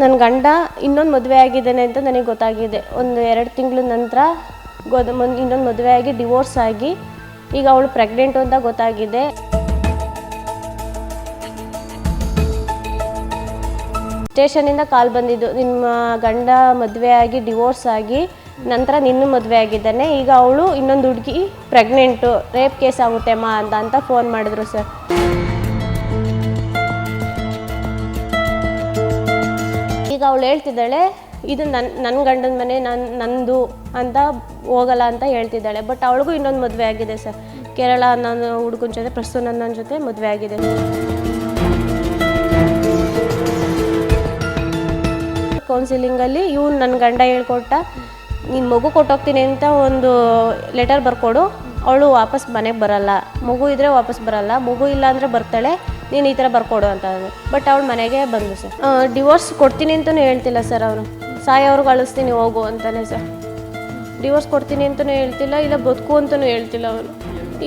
ನನ್ನ ಗಂಡ ಇನ್ನೊಂದು ಮದುವೆ ಆಗಿದ್ದಾನೆ ಅಂತ ನನಗೆ ಗೊತ್ತಾಗಿದೆ. ಒಂದು ಎರಡು ತಿಂಗಳ ನಂತರ ಗೊದ ಇನ್ನೊಂದು ಮದುವೆ ಆಗಿ ಡಿವೋರ್ಸ್ ಆಗಿ ಈಗ ಅವಳು ಪ್ರೆಗ್ನೆಂಟು ಅಂತ ಗೊತ್ತಾಗಿದೆ. ಸ್ಟೇಷನಿಂದ ಕಾಲ್ ಬಂದಿದ್ದು. ನಿಮ್ಮ ಗಂಡ ಮದುವೆ ಆಗಿ ಡಿವೋರ್ಸ್ ಆಗಿ ನಂತರ ನಿನ್ನೂ ಮದುವೆ ಆಗಿದ್ದಾನೆ. ಈಗ ಅವಳು ಇನ್ನೊಂದು ಹುಡುಗಿ ಪ್ರೆಗ್ನೆಂಟು ರೇಪ್ ಕೇಸ್ ಆಗುತ್ತೆ ಅಮ್ಮ ಅಂತ ಅಂತ ಫೋನ್ ಮಾಡಿದ್ರು ಸರ್. ಅವಳು ಹೇಳ್ತಿದ್ದಾಳೆ, ಇದು ನನ್ನ ನನ್ನ ಗಂಡನ ಮನೆ ನನ್ನ ನಂದು ಅಂತ ಹೋಗಲ್ಲ ಅಂತ ಹೇಳ್ತಿದ್ದಾಳೆ. ಬಟ್ ಅವಳಿಗೂ ಇನ್ನೊಂದು ಮದುವೆ ಆಗಿದೆ ಸರ್. ಕೇರಳ ನನ್ನ ಹುಡುಗನ ಜೊತೆ ಪ್ರಸ್ತುತ ನನ್ನ ಜೊತೆ ಮದುವೆ ಆಗಿದೆ ಕೌನ್ಸಿಲಿಂಗಲ್ಲಿ ಇವ್ನು ನನ್ನ ಗಂಡ ಹೇಳ್ಕೊಟ್ಟ, ನೀನು ಮಗು ಕೊಟ್ಟೋಗ್ತೀನಿ ಅಂತ ಒಂದು ಲೆಟರ್ ಬರ್ಕೊಡು. ಅವಳು ವಾಪಸ್ ಮನೆಗೆ ಬರಲ್ಲ. ಮಗು ಇದ್ದರೆ ವಾಪಸ್ ಬರಲ್ಲ. ಮಗು ಇಲ್ಲ ಬರ್ತಾಳೆ. ನೀನು ಈ ಥರ ಬರ್ಕೊಡು ಅಂತ ಬಟ್ ಅವಳು ಮನೆಗೆ ಬಂದು ಸರ್ ಡಿವೋರ್ಸ್ ಕೊಡ್ತೀನಿ ಅಂತಲೂ ಹೇಳ್ತಿಲ್ಲ ಸರ್ ಅವನು. ಅವ್ರಿಗೆ ಅಳಿಸ್ತೀನಿ ಹೋಗು ಅಂತಾನೆ ಸರ್ ಡಿವೋರ್ಸ್ ಕೊಡ್ತೀನಿ ಅಂತಲೂ ಹೇಳ್ತಿಲ್ಲ, ಇಲ್ಲ ಬದುಕು ಅಂತಲೂ ಹೇಳ್ತಿಲ್ಲ ಅವನು.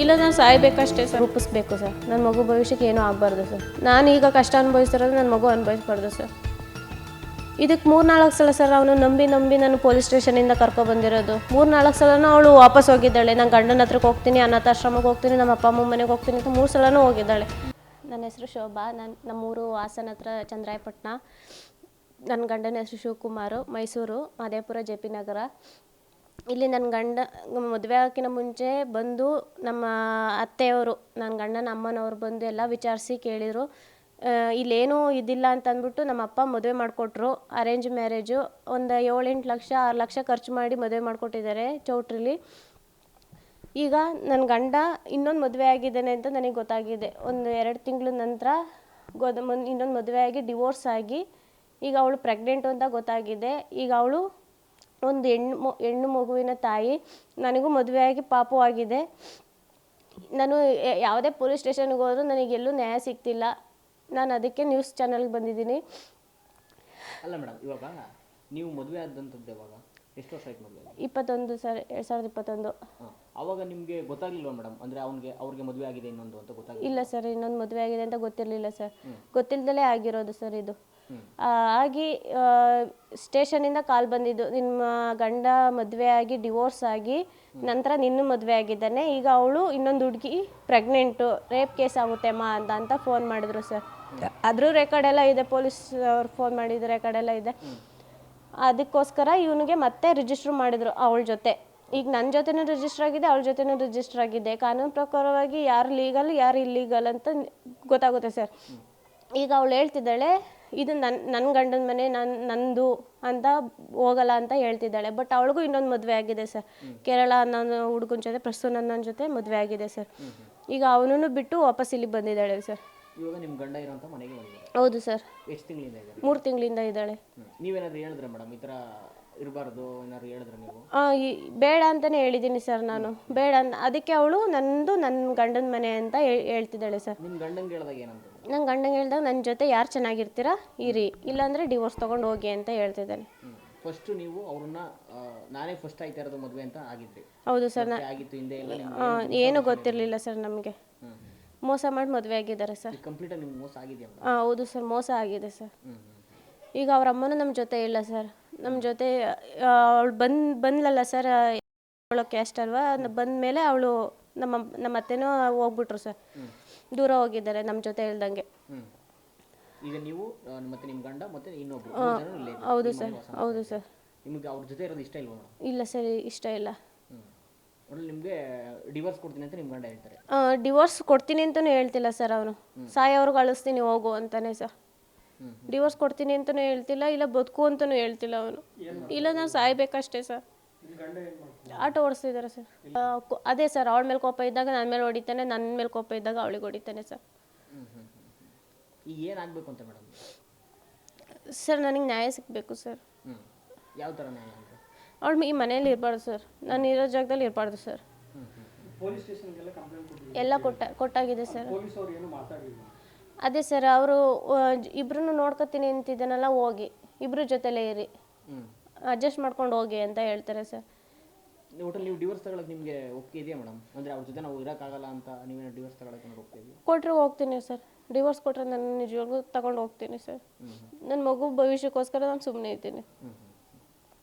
ಇಲ್ಲ, ನಾನು ಸಾಯ್ಬೇಕಷ್ಟೇ ಸರ್ ರೂಪಿಸ್ಬೇಕು ಸರ್ ನನ್ನ ಮಗು ಭವಿಷ್ಯಕ್ಕೆ ಏನೂ ಆಗಬಾರ್ದು ಸರ್ ನಾನು ಈಗ ಕಷ್ಟ ಅನುಭವಿಸ್ತಿರೋದು ನನ್ನ ಮಗು ಅನುಭವಿಸ್ಬಾರ್ದು ಸರ್ ಇದಕ್ಕೆ ಮೂರು ನಾಲ್ಕು ಸಲ ಸರ್ ಅವನು ನಂಬಿ ನಂಬಿ ನಾನು ಪೊಲೀಸ್ ಸ್ಟೇಷನಿಂದ ಕರ್ಕೊಬಂದಿರೋದು ಮೂರ್ನಾಲ್ಕು ಸಲನೂ ಅವಳು ವಾಪಸ್ ಹೋಗಿದ್ದಾಳೆ. ನಾನು ಗಂಡನ ಹತ್ರಕ್ಕೆ ಹೋಗ್ತೀನಿ ಅನಾಥಾಶ್ರಮಕ್ಕೆ ಹೋಗ್ತೀನಿ ನಮ್ಮ ಅಪ್ಪ ಅಮ್ಮ ಮನೆಗೆ ಹೋಗ್ತೀನಿ ಅಂತ ಮೂರು ಸಲನೂ ಹೋಗಿದ್ದಾಳೆ. ನನ್ನ ಹೆಸರು ಶೋಭಾ ನನ್ನ ನಮ್ಮೂರು ಹಾಸನ ಹತ್ರ ಚಂದ್ರಾಯಪಟ್ಟಣ. ನನ್ನ ಗಂಡನ ಹೆಸರು ಶಿವಕುಮಾರು, ಮೈಸೂರು, ಮಾದೇಪುರ, ಜೆ ಪಿ ನಗರ. ಇಲ್ಲಿ ನನ್ನ ಗಂಡ, ಮದುವೆ ಆಗೋಕ್ಕಿಂತ ಮುಂಚೆ ಬಂದು ನಮ್ಮ ಅತ್ತೆಯವರು ನನ್ನ ಗಂಡನ ಅಮ್ಮನವರು ಬಂದು ಎಲ್ಲ ವಿಚಾರಿಸಿ ಕೇಳಿದರು. ಇಲ್ಲೇನೂ ಇದಿಲ್ಲ ಅಂತ ಅಂದ್ಬಿಟ್ಟು ನಮ್ಮ ಅಪ್ಪ ಮದುವೆ ಮಾಡಿಕೊಟ್ರು. ಅರೇಂಜ್ ಮ್ಯಾರೇಜು ಒಂದು ಏಳೆಂಟು ಲಕ್ಷ, ಆರು ಲಕ್ಷ ಖರ್ಚು ಮಾಡಿ ಮದುವೆ ಮಾಡಿಕೊಟ್ಟಿದ್ದಾರೆ ಚೌಟ್ರಿಲಿ. ಈಗ ನನ್ನ ಗಂಡ ಇನ್ನೊಂದು ಮದುವೆ ಆಗಿದ್ದಾನೆ ಅಂತ ನನಗೆ ಗೊತ್ತಾಗಿದೆ. ಒಂದು ಎರಡು ತಿಂಗಳ ನಂತರ ಗೊದ ಇನ್ನೊಂದು ಮದುವೆ ಆಗಿ ಡಿವೋರ್ಸ್ ಆಗಿ ಈಗ ಅವಳು ಪ್ರೆಗ್ನೆಂಟು ಅಂತ ಗೊತ್ತಾಗಿದೆ. ಈಗ ಅವಳು ಒಂದು ಹೆಣ್ಣು ಮ ಹೆಣ್ಣು ಮಗುವಿನ ತಾಯಿ ನನಗೂ ಮದುವೆ ಆಗಿ ಪಾಪವಾಗಿದೆ ಆಗಿದೆ. ನಾನು ಯಾವುದೇ ಪೊಲೀಸ್ ಸ್ಟೇಷನ್ಗೆ ಹೋದರೂ ನನಗೆಲ್ಲೂ ನ್ಯಾಯ ಸಿಗ್ತಿಲ್ಲ. ನಾನು ಅದಕ್ಕೆ ನ್ಯೂಸ್ ಚಾನಲ್ಗೆ ಬಂದಿದ್ದೀನಿ. ಅಲ್ಲ ಮೇಡಮ್ ಇವಾಗ ನೀವು ಮದುವೆ ಆದಂಥದ್ದು ಯಾವಾಗ? ಎಷ್ಟು ವರ್ಷ ಆಯ್ತು ಮದುವೆ ಇಪ್ಪತ್ತೊಂದು ಸರ್ ಎರಡು ಸಾವಿರದ ಇಪ್ಪತ್ತೊಂದು. ಅವಾಗ ನಿಮಗೆ ಗೊತ್ತಾಗ್ಲಿಲ್ವಾ ಮೇಡಮ್ ಅಂದರೆ ಅವ್ನಿಗೆ ಅವ್ರಿಗೆ ಮದುವೆ ಆಗಿದೆ ಇನ್ನೊಂದು ಅಂತ ಗೊತ್ತಾಗಿಲ್ಲ ಇಲ್ಲ ಸರ್ ಇನ್ನೊಂದು ಮದುವೆ ಆಗಿದೆ ಅಂತ ಗೊತ್ತಿರಲಿಲ್ಲ ಸರ್ ಗೊತ್ತಿಲ್ಲದಲೇ ಆಗಿರೋದು ಸರ್ ಇದು. ಆ, ಆಗಿ ಸ್ಟೇಷನಿಂದ ಕಾಲ್ ಬಂದಿದ್ದು. ನಿಮ್ಮ ಗಂಡ ಮದುವೆ ಆಗಿ ಡಿವೋರ್ಸ್ ಆಗಿ ನಂತರ ನಿನ್ನ ಮದುವೆ ಆಗಿದ್ದಾನೆ. ಈಗ ಅವಳು ಇನ್ನೊಂದು ಹುಡುಗಿ ಪ್ರೆಗ್ನೆಂಟು ರೇಪ್ ಕೇಸ್ ಆಗುತ್ತೆ ಮಾ ಅಂತ ಅಂತ ಫೋನ್ ಮಾಡಿದ್ರು ಸರ್ ಅದ್ರ ರೆಕಾರ್ಡ್ ಎಲ್ಲ ಇದೆ ಪೊಲೀಸ್ ಅವ್ರು ಫೋನ್ ಮಾಡಿದ ರೆಕಾರ್ಡ್ ಎಲ್ಲ ಇದೆ. ಅದಕ್ಕೋಸ್ಕರ ಇವನಿಗೆ ಮತ್ತೆ ರಿಜಿಸ್ಟರ್ ಮಾಡಿದ್ರು ಅವಳ ಜೊತೆ. ಈಗ ನನ್ನ ಜೊತೆನೂ ರಿಜಿಸ್ಟರ್ ಆಗಿದೆ ಅವಳ ಜೊತೆನೂ ರಿಜಿಸ್ಟರ್ ಆಗಿದೆ. ಕಾನೂನು ಪ್ರಕಾರವಾಗಿ ಯಾರು ಲೀಗಲ್ ಯಾರು ಇಲ್ಲೀಗಲ್ ಅಂತ ಗೊತ್ತಾಗುತ್ತೆ ಸರ್ ಈಗ ಅವಳು ಹೇಳ್ತಿದ್ದಾಳೆ ಇದು ನನ್ನ ನನ್ನ ಗಂಡನ ಮನೆ ನನ್ನ ನಂದು ಅಂತ ಹೋಗಲ್ಲ ಅಂತ ಹೇಳ್ತಿದ್ದಾಳೆ. ಬಟ್ ಅವಳಿಗೂ ಇನ್ನೊಂದು ಮದುವೆ ಆಗಿದೆ ಸರ್ ಕೇರಳ ಅನ್ನೋ ಹುಡುಗನ ಜೊತೆ ಪ್ರಸ್ತುತ ನನ್ನ ಜೊತೆ ಮದುವೆ ಆಗಿದೆ ಸರ್ ಈಗ ಅವನನ್ನು ಬಿಟ್ಟು ವಾಪಸ್ ಇಲ್ಲಿ ಬಂದಿದ್ದಾಳೆ ಸರ್ ಇವಾಗ ನಿಮ್ಮ ಗಂಡ ಇರೋಂಥ ಮನೆಗೆ ಹೌದು ಸರ್ ಎಷ್ಟು ತಿಂಗಳಿಂದ ಇದ್ದಾರೆ ಮೂರು ತಿಂಗಳಿಂದ ಇದ್ದಾಳೆ. ನೀವೇನಾದ್ರು ಹೇಳಿದ್ರೆ ಮೇಡಮ್ ಈ ಥರ ಇರಬಾರ್ದು ಏನಾದ್ರು ಹೇಳಿದ್ರೆ ನೀವು? ಆ, ಈ ಬೇಡ ಅಂತಾನೆ ಹೇಳಿದ್ದೀನಿ ಸರ್ ನಾನು. ಬೇಡ ಅಂತ ಅದಕ್ಕೆ ಅವಳು ನಂದು ನನ್ನ ಗಂಡನ ಮನೆ ಅಂತ ಹೇಳ್- ಹೇಳ್ತಿದ್ದಾಳೆ ಸರ್. ನಿಮ್ಮ ಗಂಡಂಗೆ ಹೇಳಿದಾಗ ಏನಂತ? ನನ್ನ ಗಂಡಂಗೆ ಹೇಳ್ದಾಗ ನನ್ನ ಜೊತೆ ಯಾರು ಚೆನ್ನಾಗಿರ್ತೀರಾ ಇರಿ. ಇಲ್ಲಾಂದರೆ ಡಿವೋರ್ಸ್ ತಗೊಂಡು ಹೋಗಿ ಅಂತ ಹೇಳ್ತಿದ್ದಾನೆ. ಫಸ್ಟ್ ನೀವು ಅವ್ರನ್ನ ಆ, ನಾನೇ ಫಸ್ಟ್ ಆಯ್ತಾ ಇರೋದು ಮದುವೆ ಅಂತ ಆಗಿದ್ರಿ. ಹೌದು ಸರ್ ನಾ ಮತ್ತೆ ಆಗಿತ್ತು ಹಿಂದೆ ಎಲ್ಲ ನಿಮ್ಗೆ ಆ, ಏನೂ ಗೊತ್ತಿರಲಿಲ್ಲ ಸರ್ ನಮಗೆ. ಮೋಸ ಮಾಡಿ ಮದುವೆ ಆಗಿದ್ದಾರೆ ಸರ್. ಕಂಪ್ಲೀಟಾಗಿ ನಿಮ್ಗೆ ಮೋಸ ಆಗಿದೆಯಾ? ಹಾಂ ಹೌದು ಸರ್ ಮೋಸ ಆಗಿದೆ ಸರ್. ಹ್ಞೂ ಈಗ ಅವ್ರ ಅಮ್ಮನೂ ನಮ್ಮ ಜೊತೆ ಇಲ್ಲ ಸರ್. ನಮ್ಮ ಜೊತೆ ಅವಳು ಬಂದ್ ಬಂದ್ಲಲ್ಲ ಸರ್ ಅವಳು ಕ್ಯಾಸ್ಟ್ ಅಲ್ವಾ? ಬಂದ ಮೇಲೆ ಅವಳು ನಮ್ಮ ನಮ್ಮ ಅತ್ತೆನೂ ಹೋಗ್ಬಿಟ್ರು ಸರ್ ದೂರ ಹೋಗಿದ್ದಾರೆ ನಮ್ಮ ಜೊತೆ ಇಲ್ದಂಗೆ ಈಗ ನೀವು ಆ, ಮತ್ತೆ ನಿಮ್ಮ ಗಂಡ ಮತ್ತೆ ಇನ್ನೊಬ್ರು. ಮೂರು ಜನ ಇಲ್ಲೇ ಇದ್ದೀರಿ. ಹೌದು ಸರ್ ಹೌದು ಸರ್ ನಿಮಗೆ ಅವ್ರ ಜೊತೆ ಇರೋದು ಇಷ್ಟ ಇಲ್ವಾ ಮೇಡಮ್? ಇಲ್ಲ ಸರ್ ಇಷ್ಟ ಇಲ್ಲ. ಒಟ್ನಲ್ಲಿ ನಿಮಗೆ ಡಿವೋರ್ಸ್ ಕೊಡ್ತೀನಿ ಅಂತ ನಿಮ್ಮ ಗಂಡ ಹೇಳ್ತಾರೆ. ಡಿವೋರ್ಸ್ ಕೊಡ್ತೀನಿ ಅಂತಲೂ ಹೇಳ್ತಿಲ್ಲ ಸರ್ ಅವನು. ಸಾಯೋರ್ಗೆ ಅಳಿಸ್ತೀನಿ ಹೋಗು ಅಂತಾನೆ ಸರ್. ಡಿವೋರ್ಸ್ ಕೊಡ್ತೀನಿ ಅಂತಲೂ ಹೇಳ್ತಿಲ್ಲ ಇಲ್ಲ ಬದುಕು ಅಂತಲೂ ಹೇಳ್ತಿಲ್ಲ ಅವನು. ಇಲ್ಲ ನಾನು ಸಾಯ್ಬೇಕಷ್ಟೇ ಸರ್ ಆಟೋ ಓಡಿಸ್ತಿದ್ದಾರೆ ಸರ್ ಅದೇ ಸರ್ ಅವಳ ಮೇಲೆ ಕೋಪ ಇದ್ದಾಗ ನನ್ನ ಮೇಲೆ ಹೊಡಿತಾನೆ ನನ್ನ ಮೇಲೆ ಕೋಪ ಇದ್ದಾಗ ಅವಳಿಗೆ ಹೊಡಿತಾನೆ ಸರ್ ಏನಾಗಬೇಕು ಅಂತ ಮೇಡಮ್ ಸರ್ ನನಗೆ ನ್ಯಾಯ ಸಿಗಬೇಕು ಸರ್ ಯಾವ ಥರ ನ್ಯಾಯ ಅವಳು ಈ ಮನೇಲಿ ಇರಬಾರ್ದು ಸರ್ ನಾನು ಇರೋ ಜಾಗದಲ್ಲಿ ಇರಬಾರ್ದು ಸರ್ ಎಲ್ಲ ಕೊಟ್ಟ ಕೊಟ್ಟಾಗಿದೆ ಸರ್ ಅದೇ ಸರ್ ಅವರು ಇಬ್ರು ನೋಡ್ಕೊತೀನಿ ಅಂತಿದ್ದಾನಲ್ಲ ಹೋಗಿ. ಇಬ್ರು ಜೊತೆಲೇ ಇರಿ. ಅಡ್ಜಸ್ಟ್ ಮಾಡ್ಕೊಂಡು ಹೋಗಿ ಅಂತ ಹೇಳ್ತಾರೆ ಸರ್. ಒಟ್ಟಲ್ಲಿ ನೀವು ಡಿವೋರ್ಸ್ ತಗೊಳಕ್ಕೆ ನಿಮಗೆ ಒಪ್ಪಿಗೆ ಇದೆಯಾ ಮೇಡಮ್? ಅಂದರೆ ಅವ್ರ ಜೊತೆ ನಾವು ಇರೋಕ್ಕಾಗಲ್ಲ ಅಂತ ನೀವೇನೋ ಡಿವೋರ್ಸ್ ತಗೊಳಕ್ಕೆ ಒಪ್ಪಿಗೆ ಇದೆಯಾ? ಹೋಗ್ತೀನಿ ಸರ್. ಡಿವೋರ್ಸ್ ಕೊಟ್ಟರೆ ನಾನು ನಿಜವಾಗ್ಲೂ ತಗೊಂಡು ಹೋಗ್ತೀನಿ ಸರ್. ನನ್ನ ಮಗು ಭವಿಷ್ಯಕ್ಕೋಸ್ಕರ ನಾನು ಸುಮ್ಮನೆ ಇದ್ದೀನಿ.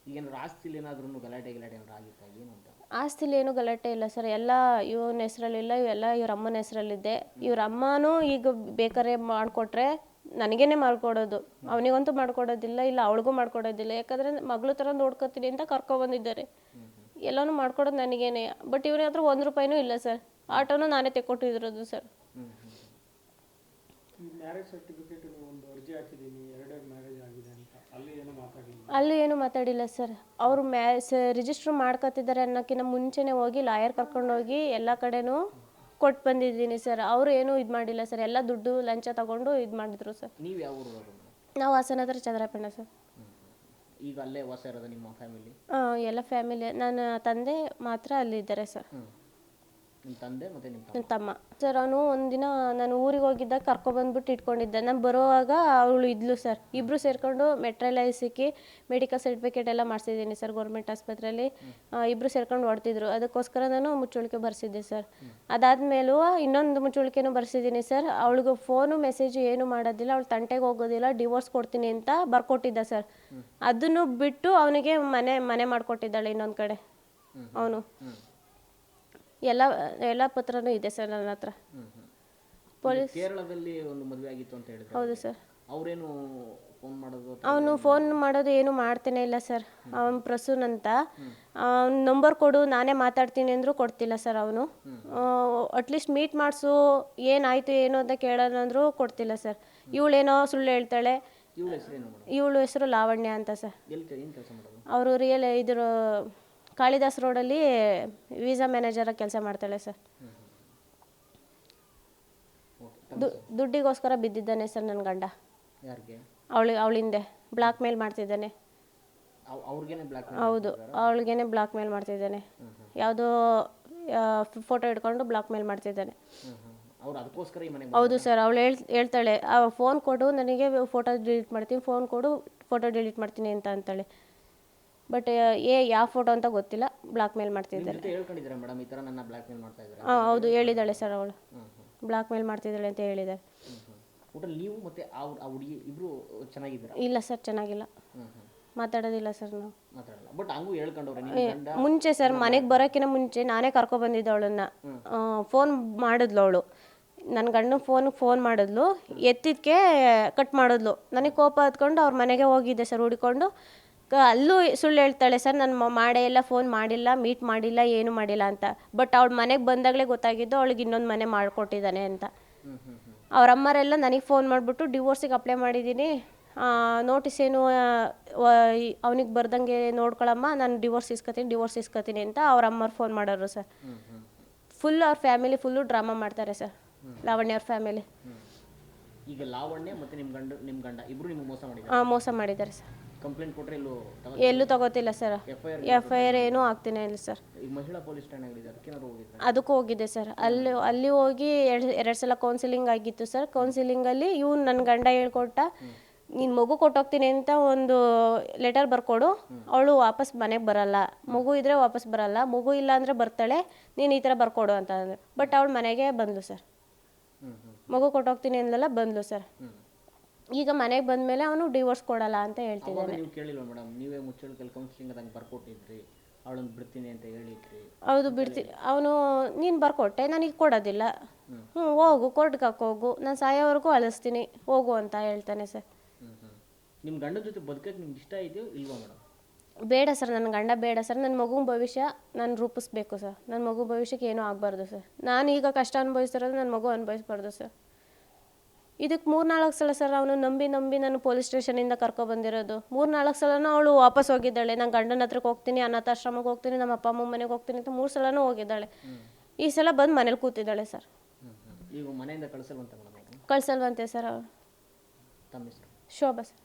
ಈಗೇನಾದ್ರು ಆಸ್ತಿಲಿ ಏನಾದ್ರೂ ಗಲಾಟೆ ಗಿಲಾಟೆ ಏನಾದ್ರು ಆಗಿತ್ತಾ? ಏನು ಅಂತ? ಆಸ್ತಿಲಿ ಏನು ಗಲಾಟೆ ಇಲ್ಲ ಸರ್. ಎಲ್ಲ ಇವನ ಹೆಸರಲ್ಲಿಲ್ಲ ಇವೆಲ್ಲ ಇವ್ರ ಅಮ್ಮನ ಹೆಸರಲ್ಲಿದ್ದೆ ಇವ್ರ ಅಮ್ಮನೂ ಈಗ ಬೇಕಾದ್ರೆ ಮಾಡಿಕೊಟ್ರೆ ನನಗೇನೆ ಮಾಡ್ಕೊಡೋದು. ಅವನಿಗಂತೂ ಮಾಡ್ಕೊಡೋದಿಲ್ಲ ಇಲ್ಲ ಅವಳಿಗೂ ಮಾಡ್ಕೊಡೋದಿಲ್ಲ. ಯಾಕಂದ್ರೆ ಮಗಳು ಥರ ನೋಡ್ಕೊತೀನಿ ಅಂತ ಕರ್ಕೊಬಂದಿದ್ದಾರೆ. ಎಲ್ಲನೂ ಮಾಡ್ಕೊಡೋದು ನನಗೇನೆ. ಬಟ್ ಇವ್ರ ಹತ್ರ ಒಂದು ರೂಪಾಯಿನೂ ಇಲ್ಲ ಸರ್. ಆಟೋನು ನಾನೇ ತೆಕ್ಕೊಟ್ಟಿರೋದು ಸರ್. ಮ್ಯಾರೇಜ್ ಸರ್ಟಿಫಿಕೇಟ್ ಒಂದು ಅರ್ಜಿ ಹಾಕಿದ್ದೀನಿ ಎರಡೆರಡು ಮ್ಯಾರೇಜ್ ಆಗಿದೆ ಅಂತ ಅಲ್ಲಿ ಏನೋ ಮಾತಾಡಿಲ್ಲ ಅಲ್ಲೂ ಏನು ಮಾತಾಡಿಲ್ಲ ಸರ್. ಅವರು ಮ್ಯಾ ರಿಜಿಸ್ಟ್ರ್ ಮಾಡ್ಕೊತಿದ್ದಾರೆ ಅನ್ನೋಕ್ಕಿಂತ ಮುಂಚೆನೇ ಹೋಗಿ ಲಾಯರ್ ಕರ್ಕೊಂಡೋಗಿ ಎಲ್ಲ ಕಡೆನೂ ಕೊಟ್ಟು ಬಂದಿದ್ದೀನಿ ಸರ್. ಅವರು ಏನೂ ಇದು ಮಾಡಿಲ್ಲ ಸರ್. ಎಲ್ಲ ದುಡ್ಡು ಲಂಚ ತಗೊಂಡು ಇದು ಮಾಡಿದ್ರು ಸರ್. ನೀವು ಯಾವ ಊರವರು ನಾವು ಹಾಸನ ಹತ್ರ ಚಂದ್ರಪಣ್ಣ ಸರ್ ಈಗ ಅಲ್ಲೇ ವಾಸ ಇರೋದು ನಿಮ್ಮ ಫ್ಯಾಮಿಲಿ ಎಲ್ಲ ಫ್ಯಾಮಿಲಿ ನನ್ನ ತಂದೆ ಮಾತ್ರ ಅಲ್ಲಿದ್ದಾರೆ ಸರ್. ನಿಮ್ಮ ತಂದೆ ಮತ್ತು ನಿಮ್ಮ ನನ್ನ ತಮ್ಮ. ಸರ್ ಅವನು ಒಂದಿನ ನಾನು ಊರಿಗೆ ಹೋಗಿದ್ದಾಗ ಕರ್ಕೊಬಂದ್ಬಿಟ್ಟು ಇಟ್ಕೊಂಡಿದ್ದೆ. ನಾನು ಬರುವಾಗ ಅವಳು ಇದ್ಲು ಸರ್ ಇಬ್ಬರು ಸೇರ್ಕೊಂಡು ಮೆಟ್ರಲೈಸ್ ಸಿಕ್ಕಿ ಮೆಡಿಕಲ್ ಸರ್ಟಿಫಿಕೇಟ್ ಎಲ್ಲ ಮಾಡಿಸಿದ್ದೀನಿ ಸರ್ ಗೌರ್ಮೆಂಟ್ ಆಸ್ಪತ್ರೆಯಲ್ಲಿ ಇಬ್ಬರು ಸೇರ್ಕೊಂಡು ಹೊಡ್ತಿದ್ರು ಅದಕ್ಕೋಸ್ಕರ ನಾನು ಮುಚ್ಚುಳಿಕೆ ಬರೆಸಿದ್ದೆ ಸರ್ ಅದಾದಮೇಲೂ ಇನ್ನೊಂದು ಮುಚ್ಚುಳಿಕೆನೂ ಬರೆಸಿದ್ದೀನಿ ಸರ್ ಅವಳಿಗೆ ಫೋನು ಮೆಸೇಜ್ ಏನು ಮಾಡೋದಿಲ್ಲ. ಅವಳು ತಂಟೆಗೆ ಹೋಗೋದಿಲ್ಲ. ಡಿವೋರ್ಸ್ ಕೊಡ್ತೀನಿ ಅಂತ ಬರ್ಕೊಟ್ಟಿದ್ದ ಸರ್ ಅದನ್ನು ಬಿಟ್ಟು ಅವನಿಗೆ ಮನೆ ಮನೆ ಮಾಡಿಕೊಟ್ಟಿದ್ದಾಳೆ ಇನ್ನೊಂದು ಕಡೆ. ಅವನು. ಎಲ್ಲ ಎಲ್ಲ ಪತ್ರನೂ ಇದೆ ಸರ್ ನನ್ನ ಹತ್ರ. ಪೊಲೀಸ್ ಕೇರಳದಲ್ಲಿ ಒಂದು ಮದುವೆ ಆಗಿತ್ತು ಅಂತ ಹೇಳಿದ್ರು. ಹೌದು ಸರ್. ಅವರೇನು ಫೋನ್ ಮಾಡೋದು ಅಥವಾ ಅವನು ಫೋನ್ ಮಾಡೋದು ಏನು ಮಾಡ್ತಾನೆ ಇಲ್ಲ ಸರ್. ಅವನು ಪ್ರಸೂನ್ ಅಂತ. ಅವ್ನ ನಂಬರ್ ಕೊಡು ನಾನೇ ಮಾತಾಡ್ತೀನಿ ಅಂದರೂ ಕೊಡ್ತಿಲ್ಲ ಸರ್ ಅವನು. ಅಟ್ಲೀಸ್ಟ್ ಮೀಟ್ ಮಾಡಿಸು ಏನಾಯಿತು ಏನು ಅಂತ ಕೇಳೋಣ ಅಂದರೂ ಕೊಡ್ತಿಲ್ಲ ಸರ್. ಇವಳೇನೋ ಸುಳ್ಳು ಹೇಳ್ತಾಳೆ. ಇವಳ ಹೆಸರೇನು ಮೇಡಮ್? ಇವಳು ಹೆಸರು ಲಾವಣ್ಯ ಅಂತ ಸರ್. ಎಲ್ಲಿ ಏನು ಕೆಲಸ ಮಾಡೋದು? ಅವರು ರಿಯಲ್ ಇದ್ರ ಕಾಳಿದಾಸ್ ರೋಡಲ್ಲಿ ವೀಸಾ ಮ್ಯಾನೇಜರಾಗಿ ಕೆಲಸ ಮಾಡ್ತಾಳೆ ಸರ್. ದು ದುಡ್ಡಿಗೋಸ್ಕರ ಬಿದ್ದಿದ್ದಾನೆ ಸರ್ ನನ್ನ ಗಂಡ. ಅವಳಿ ಅವಳು ಅವಳಿಂದೆ. ಬ್ಲಾಕ್ ಮೇಲ್ ಮಾಡ್ತಿದ್ದಾನೆ. ಹೌದು ಅವಳಿಗೇನೆ ಬ್ಲಾಕ್ ಮೇಲ್ ಮಾಡ್ತಿದ್ದಾನೆ. ಯಾವುದೋ ಫೋಟೋ ಇಟ್ಕೊಂಡು ಬ್ಲಾಕ್ ಮೇಲ್ ಮಾಡ್ತಿದ್ದಾನೆ. ಹೌದು ಸರ್ ಅವಳು ಹೇಳ್ ಹೇಳ್ತಾಳೆ ಫೋನ್ ಕೊಡು ನನಗೆ ಫೋಟೋ ಡಿಲೀಟ್ ಮಾಡ್ತೀನಿ ಫೋನ್ ಕೊಡು ಫೋಟೋ ಡಿಲೀಟ್ ಮಾಡ್ತೀನಿ ಅಂತ ಅಂತಾಳೆ. ಬಟ್ ಏ ಯಾವ ಫೋಟೋ ಅಂತ ಗೊತ್ತಿಲ್ಲ. ಬ್ಲಾಕ್ ಮೇಲ್ ಮಾಡ್ತಿದ್ದಾಳೆ ಜೊತೆ ಹೇಳ್ಕೊಂಡಿದ್ದೀರಾ ಮೇಡಮ್? ಈ ಥರ ನನ್ನ ಬ್ಲ್ಯಾಕ್ ಮೇಲ್ ಮಾಡ್ತಾ ಇದ್ದಾರೆ? ಹಾಂ ಹೌದು ಹೇಳಿದ್ದಾಳೆ ಸರ್ ಅವಳು. ಬ್ಲಾಕ್ ಮೇಲ್ ಮಾಡ್ತಿದ್ದಾಳೆ ಅಂತ ಹೇಳಿದ್ದಾರೆ ಒಟ್ಟಲ್ಲಿ ನೀವು ಮತ್ತೆ ಆ ಆ ಹುಡುಗಿ ಇಬ್ರು ಚೆನ್ನಾಗಿದ್ದೀರಾ? ಇಲ್ಲ ಸರ್ ಚೆನ್ನಾಗಿಲ್ಲ. ಮಾತಾಡೋದಿಲ್ಲ ಸರ್ ನಾವು. ಮಾತಾಡಲ್ಲ. ಬಟ್ ಹಂಗೂ ಹೇಳ್ಕೊಂಡವ್ರೆ ನಿಮ್ಮ ಗಂಡ ಮುಂಚೆ ಸರ್ ಮನೆಗೆ ಬರೋಕ್ಕಿಂತ ಮುಂಚೆ ನಾನೇ ಕರ್ಕೊಬಂದಿದ್ದೆ ಅವಳನ್ನ. ಫೋನ್ ಮಾಡಿದ್ಲು ಅವಳು. ನನ್ನ ಗಂಡನ ಫೋನ್ ಫೋನ್ ಮಾಡಿದ್ಲು. ಎತ್ತಿದ್ಕೆ ಕಟ್ ಮಾಡಿದ್ಲು. ನನಗೆ ಕೋಪ ಹತ್ಕೊಂಡು ಅವ್ರ ಮನೆಗೆ ಹೋಗಿದ್ದೆ ಸರ್ ಹುಡ್ಕೊಂಡು. ಕ- ಅಲ್ಲೂ ಸುಳ್ಳು ಹೇಳ್ತಾಳೆ ಸರ್ ನಾನು ಮಾಡೇ ಇಲ್ಲ ಫೋನ್ ಮಾಡಿಲ್ಲ ಮೀಟ್ ಮಾಡಿಲ್ಲ ಏನು ಮಾಡಿಲ್ಲ ಅಂತ. ಬಟ್ ಅವ್ಳು ಮನೆಗೆ ಬಂದಾಗಲೇ ಗೊತ್ತಾಗಿದ್ದು ಅವಳಿಗೆ ಇನ್ನೊಂದು ಮನೆ ಮಾಡಿಕೊಟ್ಟಿದ್ದಾನೆ ಅಂತ. ಅವ್ರ ಅಮ್ಮರೆಲ್ಲ ನನಗೆ ಫೋನ್ ಮಾಡಿಬಿಟ್ಟು ಡಿವೋರ್ಸಿಗೆ ಅಪ್ಲೈ ಮಾಡಿದ್ದೀನಿ ನೋಟಿಸ್ ಏನು ಅವನಿಗೆ ಬರ್ದಂಗೆ ನೋಡ್ಕೊಳಮ್ಮ ನಾನು ಡಿವೋರ್ಸ್ ಇಸ್ಕೊತೀನಿ ಡಿವೋರ್ಸ್ ಇಸ್ಕೊತೀನಿ ಅಂತ ಅವ್ರ ಅಮ್ಮರು ಫೋನ್ ಮಾಡೋರು ಸರ್. ಫುಲ್ ಅವ್ರ ಫ್ಯಾಮಿಲಿ ಫುಲ್ಲು ಡ್ರಾಮಾ ಮಾಡ್ತಾರೆ ಸರ್. ಲಾವಣ್ಯ ಅವ್ರ ಫ್ಯಾಮಿಲಿ. ಈಗ ಲಾವಣ್ಯ ಮತ್ತು ನಿಮ್ಮ ಗಂಡ ನಿಮ್ಮ ಗಂಡ ಇಬ್ಬರು ನಿಮಗೆ ಮೋಸ ಮಾಡಿದ್ದಾರೆ? ಹಾಂ ಮೋಸ ಮಾಡಿದ್ದಾರೆ ಸರ್. ಕಂಪ್ಲೇಂಟ್ ಕೊಟ್ಟರೆ ಎಲ್ಲೂ ತಗೋ ಎಲ್ಲೂ ತಗೋತಿಲ್ಲ sir. F I R F I R ಏನೂ ಆಗ್ತೀನಿ ಇಲ್ಲ ಸರ್. ಈ ಮಹಿಳಾ ಪೊಲೀಸ್ ಠಾಣೆಗಳಿದೆ ಅದಕ್ಕೇನಾದ್ರು ಹೋಗಿದ್ರೆ? ಅದಕ್ಕೂ ಹೋಗಿದ್ದೆ ಸರ್. ಅಲ್ಲಿ ಅಲ್ಲಿ ಹೋಗಿ ಎರಡು ಎರಡು ಸಲ ಕೌನ್ಸಿಲಿಂಗ್ ಆಗಿತ್ತು ಸರ್. ಕೌನ್ಸಿಲಿಂಗಲ್ಲಿ ಇವ್ನು ನನ್ನ ಗಂಡ ಹೇಳ್ಕೊಟ್ಟ ನೀನು ಮಗು ಕೊಟ್ಟೋಗ್ತೀನಿ ಅಂತ ಒಂದು ಲೆಟರ್ ಬರ್ಕೊಡು. ಅವಳು ವಾಪಸ್ ಮನೆಗೆ ಬರಲ್ಲ. ಮಗು ಇದ್ರೆ ವಾಪಸ್ ಬರಲ್ಲ. ಮಗು ಇಲ್ಲ ಅಂದ್ರೆ ಬರ್ತಾಳೆ. ನೀನು ಈ ಥರ ಬರ್ಕೊಡು ಅಂತ ಅಂದರು. ಬಟ್ ಅವಳು ಮನೆಗೆ ಬಂದ್ಲು ಸರ್. ಹ್ಞೂ ಹ್ಞೂ ಮಗು ಕೊಟ್ಟೋಗ್ತೀನಿ ಅಂದಲ್ಲ ಬಂದ್ಲು ಸರ್. ಹ್ಞೂ ಈಗ ಮನೆಗೆ ಬಂದಮೇಲೆ ಅವನು ಡಿವೋರ್ಸ್ ಕೊಡಲ್ಲ ಅಂತ ಅವಾಗ ಹೇಳ್ತಿದ್ದಾನೆ ನೀವು ಕೇಳಿಲ್ವ ಮೇಡಮ್ ನೀವೇ ಮುಚ್ಚಳಿಕಲ್ಲಿ ಕೌನ್ಸಿಲಿಂಗ್ ಅದಂಗೆ ಬರ್ಕೊಟ್ಟಿದ್ರಿ. ಅವಳನ್ನು ಬಿಡ್ತೀನಿ ಅಂತ ಹೇಳಿದ್ರಿ. ಹೌದು ಬಿಡ್ತೀನಿ ಅವನು ನೀನು ಬರ್ಕೊಟ್ಟೆ ನನಗೆ ಕೊಡೋದಿಲ್ಲ. ಹ್ಞೂ ಹೋಗು ಕೋರ್ಟ್ಗೆ ಹೋಗು. ನಾನು ಸಾಯೋವರೆಗೂ ಅಳಿಸ್ತೀನಿ. ಹೋಗು ಅಂತ ಹೇಳ್ತಾನೆ ಸರ್. ನಿಮ್ಮ ಗಂಡನ ಜೊತೆ ಬದುಕಕ್ಕೆ ನಿಮ್ಗೆ ಇಷ್ಟ ಇದೆಯೋ ಇಲ್ವಾ ಮೇಡಮ್ ಬೇಡ ಸರ್ ನನ್ನ ಗಂಡ ಬೇಡ ಸರ್. ನನ್ನ ಮಗು ಭವಿಷ್ಯ ನಾನು ರೂಪಿಸ್ಬೇಕು ಸರ್. ನನ್ನ ಮಗು ಭವಿಷ್ಯಕ್ಕೆ ಏನೂ ಆಗಬಾರ್ದು ಸರ್. ನಾನು ಈಗ ಕಷ್ಟ ಅನುಭವಿಸ್ತಿರೋದು ನನ್ನ ಮಗು ಅನುಭವಿಸ್ಬಾರ್ದು ಸರ್. ಇದಕ್ಕೆ ಮೂರ್ನಾಲ್ಕು ಸಲ ಸರ್ ಅವನು ನಂಬಿ ನಂಬಿ ನಾನು ಪೊಲೀಸ್ ಸ್ಟೇಷನಿಂದ ಕರ್ಕೊಬಂದಿರೋದು. ಮೂರ್ನಾಲ್ಕು ಸಲನೂ ಅವಳು ವಾಪಸ್ ಹೋಗಿದ್ದಾಳೆ. ನಾನು ಗಂಡನ ಹತ್ರಕ್ಕೆ ಹೋಗ್ತೀನಿ ಅನಾಥಾಶ್ರಮಕ್ಕೆ ಹೋಗ್ತೀನಿ ನಮ್ಮ ಅಪ್ಪ ಅಮ್ಮ ಮನೆಗೆ ಹೋಗ್ತೀನಿ ಅಂತ ಮೂರು ಸಲನೂ ಹೋಗಿದ್ದಾಳೆ. ಈ ಸಲ ಬಂದು ಮನೇಲಿ ಕೂತಿದ್ದಾಳೆ ಸರ್. ಕಳಿಸಲ್ವಂತ ಸರ್ ಅವಳು. ಶೋಭಾ ಸರ್.